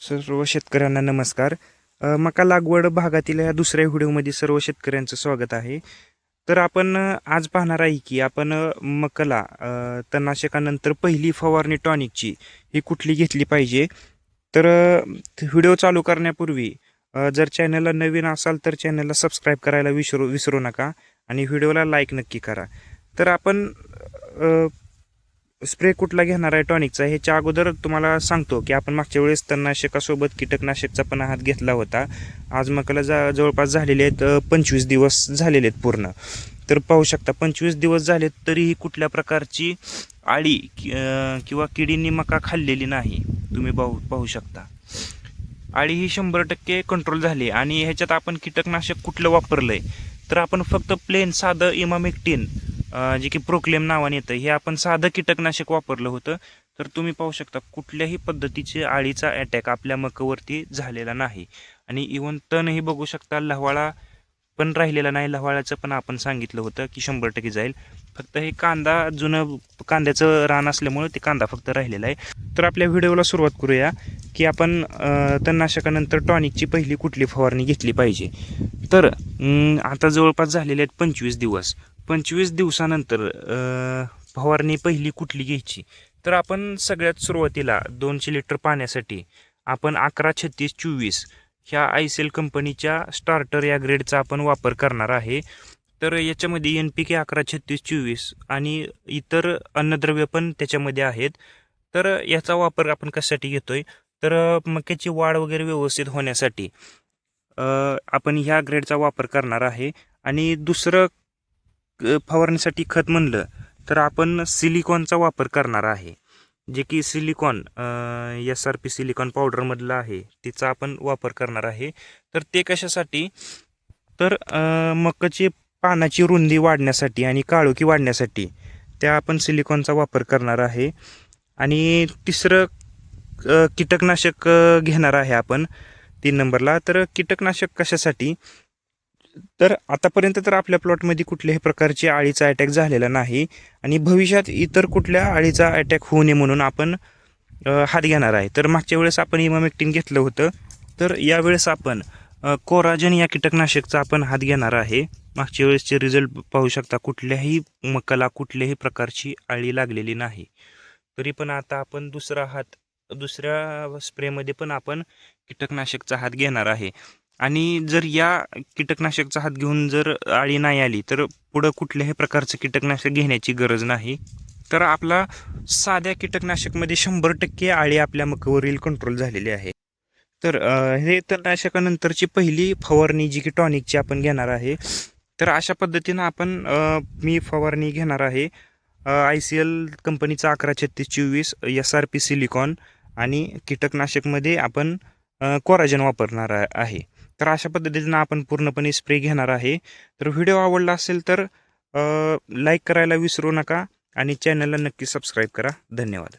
सर्व शेतकऱ्यांना नमस्कार. मका लागवड भागातील या दुसऱ्या व्हिडिओमध्ये सर्व शेतकऱ्यांचं स्वागत आहे. तर आपण आज पाहणार आहे की आपण मकला तणनाशकानंतर पहिली फवारणी टॉनिकची ही कुठली घेतली पाहिजे? तर व्हिडिओ चालू करण्यापूर्वी जर चॅनलला नवीन असाल तर चॅनलला सबस्क्राईब करायला विसरू विसरू नका आणि व्हिडिओला लाईक नक्की करा. तर आपण स्प्रे कुठला घेणार आहे टॉनिकचा ह्याच्या अगोदर तुम्हाला सांगतो की आपण मागच्या वेळेस तणनाशकासोबत कीटकनाशकचा पण हात घेतला होता. आज मकाला जा जवळपास झालेले आहेत पंचवीस दिवस झालेले आहेत पूर्ण. तर पाहू शकता पंचवीस दिवस झालेत तरीही कुठल्या प्रकारची आळी किंवा किडींनी मका खाल्लेली नाही तुम्ही पाहू पाहू शकता. आळी ही शंभर टक्के कंट्रोल झाली आणि ह्याच्यात आपण कीटकनाशक कुठलं वापरलं आहे तर आपण फक्त प्लेन साधं इमामेक्टिन जे की प्रोक्लेम नावाने येतं हे आपण साधं कीटकनाशक वापरलं होतं. तर तुम्ही पाहू शकता कुठल्याही पद्धतीचे आळीचा अटॅक आपल्या मकवरती झालेला नाही. आणि इवन तणही बघू शकता लहवाळा पण राहिलेला नाही. लहवाळ्याचं पण आपण सांगितलं होतं की शंभर टक्के जाईल. फक्त हे कांदा जुनं कांद्याचं रान असल्यामुळे ते कांदा फक्त राहिलेला आहे. तर आपल्या व्हिडिओला सुरुवात करूया की आपण तणनाशकानंतर टॉनिकची पहिली कुठली फवारणी घेतली पाहिजे. तर आता जवळपास झालेले आहेत पंचवीस दिवस. पंचवीस दिवसानंतर फवारणी पहिली कुठली घ्यायची? तर आपण सगळ्यात सुरुवातीला दोनशे लिटर पाण्यासाठी आपण अकरा छत्तीस चोवीस ह्या आय सी एल कंपनीच्या स्टार्टर या ग्रेडचा आपण वापर करणार आहे. तर याच्यामध्ये एन पी के अकरा छत्तीस चोवीस आणि इतर अन्नद्रव्य पण त्याच्यामध्ये आहेत. तर याचा वापर आपण कशासाठी घेतो आहे तर मक्याची वाढ वगैरे व्यवस्थित होण्यासाठी आपण ह्या ग्रेडचा वापर करणार आहे. आणि दुसरं फवारणीसाठी खत म्हणलं तर आपण सिलिकॉनचा वापर करणार आहे. जे की silicon S R P silicon पावडरमधलं आहे तिचा आपण वापर करणार आहे. तर ते कशासाठी? तर मकाची पानाची रुंदी वाढण्यासाठी आणि काळोखी वाढण्यासाठी त्या आपण सिलिकॉनचा वापर करणार आहे. आणि तिसरं कीटकनाशक घेणार आहे आपण तीन नंबरला. तर कीटकनाशक कशासाठी? तर आतापर्यंत तर आपल्या प्लॉटमध्ये कुठल्याही प्रकारची आळीचा अटॅक झालेला नाही आणि भविष्यात इतर कुठल्या आळीचा अटॅक होऊ नये म्हणून आपण हात घेणार आहे. तर मागच्या वेळेस आपण इमामेक्टिन घेतलं होतं. तर यावेळेस आपण कोराजन या कीटकनाशकचा आपण हात घेणार आहे. मागच्या वेळेसचे रिझल्ट पाहू शकता कुठल्याही मकाला कुठल्याही प्रकारची आळी लागलेली नाही. तरी पण आता आपण दुसरा हात दुसऱ्या स्प्रेमध्ये पण आपण कीटकनाशकचा हात घेणार आहे. आणि जर या कीटकनाशकचा हात घेऊन जर आळी नाही आली तर पुढं कुठल्याही प्रकारचं कीटकनाशक घेण्याची गरज नाही. तर आपला साध्या कीटकनाशकमध्ये शंभर टक्के आळी आपल्या मकावरील कंट्रोल झालेली आहे. तर हे तणनाशकानंतरची पहिली फवारणी जी की टॉनिकची आपण घेणार आहे तर अशा पद्धतीनं आपण मी फवारणी घेणार आहे आय सी एल कंपनीचा अकरा छत्तीस चोवीस एस आर पी सिलिकॉन आणि कीटकनाशकमध्ये आपण कोराजन वापरणार आहे. तर अशा पद्धतीनं आपण पूर्णपणे स्प्रे घेणार आहे. तर व्हिडिओ आवडला असेल तर लाईक करायला विसरू नका आणि चॅनलला नक्की सबस्क्राईब करा. धन्यवाद.